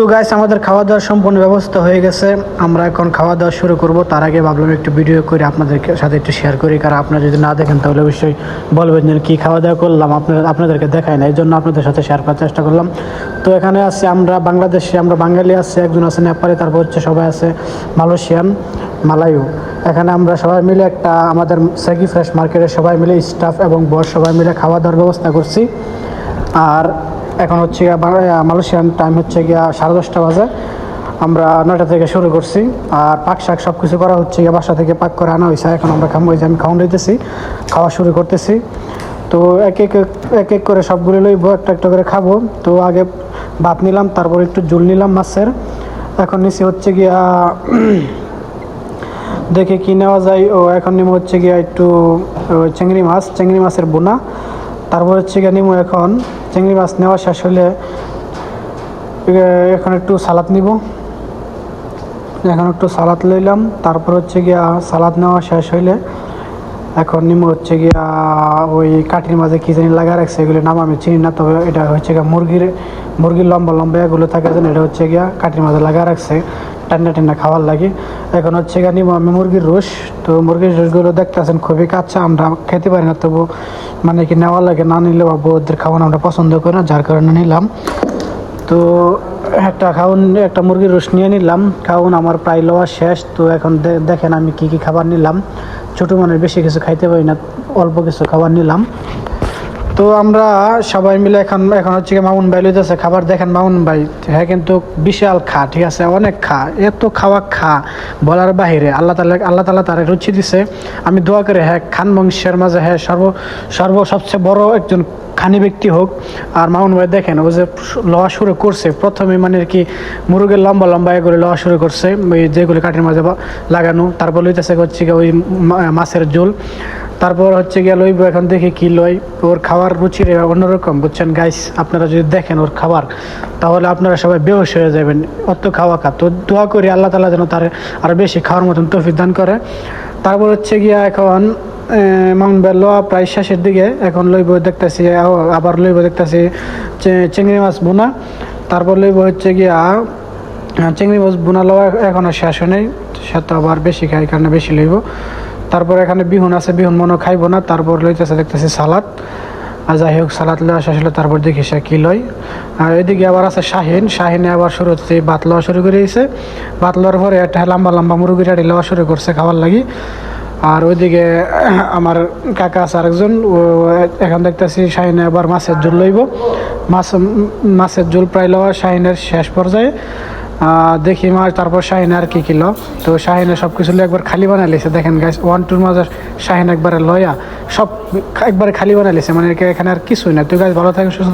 তো গাইস আমাদের খাওয়া দাওয়ার সম্পূর্ণ ব্যবস্থা হয়ে গেছে। আমরা এখন খাওয়া দাওয়া শুরু করব। তার আগে ভাবলাম একটু ভিডিও করে আপনাদের সাথে একটু শেয়ার করি। কারণ আপনারা যদি না দেখেন, তাহলে অবশ্যই বলবেন যে কী খাওয়া দাওয়া করলাম। আপনার আপনাদেরকে দেখাই না। এই জন্য আপনাদের সাথে শেয়ার করার চেষ্টা করলাম। তো এখানে আছে আমরা বাংলাদেশে। আমরা বাঙালি আছে, একজন আছে নেপালি, তারপর হচ্ছে সবাই আছে মালয়েশিয়ান মালায়ু এখানে আমরা সবাই মিলে একটা আমাদের সেগি ফ্রেশ মার্কেটে সবাই মিলে স্টাফ এবং বস সবাই মিলে খাওয়া দাওয়ার ব্যবস্থা করছি। আর এখন হচ্ছে গিয়া মালয়েশিয়ান টাইম হচ্ছে গিয়া সাড়ে দশটা বাজে। আমরা নয়টা থেকে শুরু করছি। আর পাক শাক সব কিছু করা হচ্ছে গিয়া বাসা থেকে পাক করে আনা হয়েছে এখন আমরা খামো যে আমি খাওয়ান দিতেছি খাওয়া শুরু করতেছি। তো এক এক এক এক করে সবগুলো লইব, একটা একটা করে খাব। তো আগে ভাত নিলাম, তারপর একটু জুল নিলাম মাছের। এখন নিচে হচ্ছে গিয়া, দেখে কি নেওয়া যায়। ও, এখন নিমো হচ্ছে গিয়া একটু চিংড়ি মাছ, চিংড়ি মাছের বোনা তারপর হচ্ছে গিয়ে নিমো এখন চিংড়ি মাছ নেওয়া শেষ হলে এখন একটু সালাদ নিব। এখন একটু সালাদ লইলাম। তারপর হচ্ছে গিয়া সালাদ নেওয়া শেষ হইলে, এখন নিমো হচ্ছে গিয়া ওই কাঠির মাঝে কি জানি লাগা রাখছে, এগুলো নাম আমি চিনি না, তবে এটা হচ্ছে গিয়া মুরগির মুরগির লম্বা লম্বা এগুলো থাকে যেন, এটা হচ্ছে গিয়া কাঠির মাঝে লাগা রাখছে, ঠান্ডা ঠান্ডা খাওয়ার লাগে। এখন হচ্ছে গিয়া নিম, আমি মুরগির রোস তো মুরগির রোসগুলো দেখতেছেন, খুবই কাচ্চা আমরা খেতে পারি না, তবু মানে কি নেওয়া লাগে না নিলে বা ওদের খাওয়ানো আমরা পছন্দ করি না, যার কারণে নিলাম। তো একটা খাউন একটা মুরগির রোস নিয়ে নিলাম। খাউন আমার প্রায় লওয়া শেষ, তো এখন দেখেন আমি কি কি খাবার নিলাম। ছোটো মানের বেশি কিছু খাইতে পারি না, অল্প কিছু খাবার নিলাম। তো আমরা সবাই মিলে এখন এখন হচ্ছে কি মামুন ভাই লইতেছে, খাবার দেখেন মামুন ভাই। হ্যাঁ কিন্তু বিশাল খা, ঠিক আছে? অনেক খা, এত খাওয়া খা, বলার বাহিরে। আল্লাহ তালা আল্লাহ তালা তার রুচি দিছে। আমি দোয়া করে হ্যাঁ খান বংশের মাঝে হ্যাঁ সর্ব সর্ব সবচেয়ে বড় একজন খানি ব্যক্তি হোক। আর মামুন ভাই দেখেন, ও যে লওয়া শুরু করছে, প্রথমে মানে কি মুরগের লম্বা লম্বা এগুলো লওয়া শুরু করছে, ওই যেগুলো কাঠের মাঝে লাগানো। তারপর লইতেছে হচ্ছে ওই মাছের ঝোল। তারপর হচ্ছে গিয়ে লইব, এখন দেখি কি লই। ওর খাবার রুচি অন্যরকম, বুঝছেন? গাইস আপনারা যদি দেখেন ওর খাবার, তাহলে আপনারা সবাই বেহস হয়ে যাবেন। অত খাওয়া খা। তো দোয়া করি আল্লাহ তালা যেন তার আরও বেশি খাওয়ার মতন তৌফিক দান করে। তারপর হচ্ছে গিয়া এখন মাউন্ট বেলোয়া প্রায় শেষের দিকে। এখন লইব দেখতেছি আবার লইব দেখতেছি চিংড়ি মাছ বোনা তারপর লইব হচ্ছে গিয়া, চিংড়ি মাছ বোনা লওয়া এখনও শেষ হয় নাই সে তো আবার বেশি খাই কারণে বেশি লইব। তারপর এখানে বিহুন আছে, বিহুন মনে খাইবো না, তারপর লইতেছে, দেখতেছি সালাদ। আর যাই হোক, সালাদ লওয়া শেষ হলো, তারপর দেখি সে কী লয়। আর এদিকে আবার আছে শাহিন, শাহিনে আবার শুরু হচ্ছে ভাত লওয়া শুরু করে দিয়েছে। ভাত লওয়ার পরে একটা লম্বা লম্বা মুরগির আড়ি লওয়া শুরু করছে খাবার লাগি। আর ওইদিকে আমার কাকা আছে আরেকজন, ও এখন দেখতেছি শাহিনে আবার মাছের ঝোল লইব। মাছ, মাছের ঝোল প্রায় লওয়া শাহিনের শেষ পর্যায়ে। দেখি মাছ, তারপর শাহিন আর কি কিলো তো শাহিনে সব কিছু একবার খালি বানাই লিছে। দেখেন গাছ ওয়ান টুর মাঝে শাহিন একবারে লয়া, সব একবারে খালি বানাই লিছে। মানে এখানে আর কিছুই না তুই গাছ ভালো থাকে সুস্থ